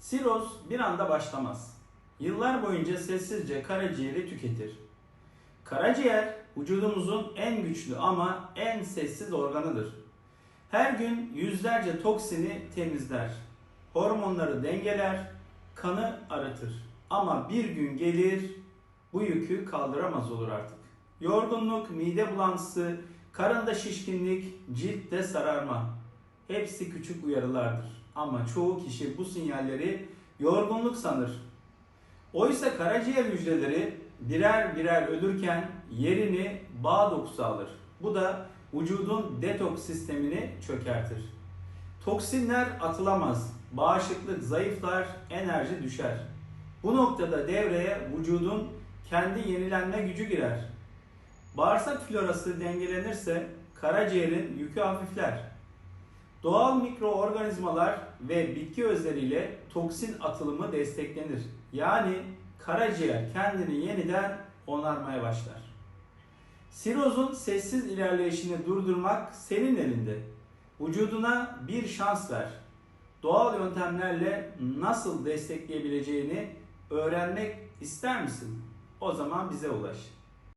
Siroz bir anda başlamaz. Yıllar boyunca sessizce karaciğeri tüketir. Karaciğer vücudumuzun en güçlü ama en sessiz organıdır. Her gün yüzlerce toksini temizler. Hormonları dengeler, kanı arıtır. Ama bir gün gelir bu yükü kaldıramaz olur artık. Yorgunluk, mide bulantısı, karında şişkinlik, ciltte sararma. Hepsi küçük uyarılardır. Ama çoğu kişi bu sinyalleri yorgunluk sanır. Oysa karaciğer hücreleri birer birer ölürken yerini bağ dokusu alır. Bu da vücudun detoks sistemini çökertir. Toksinler atılamaz, bağışıklık zayıflar, enerji düşer. Bu noktada devreye vücudun kendi yenilenme gücü girer. Bağırsak florası dengelenirse karaciğerin yükü hafifler. Doğal mikroorganizmalar ve bitki özleriyle toksin atılımı desteklenir. Yani karaciğer kendini yeniden onarmaya başlar. Sirozun sessiz ilerleyişini durdurmak senin elinde. Vücuduna bir şans ver. Doğal yöntemlerle nasıl destekleyebileceğini öğrenmek ister misin? O zaman bize ulaş.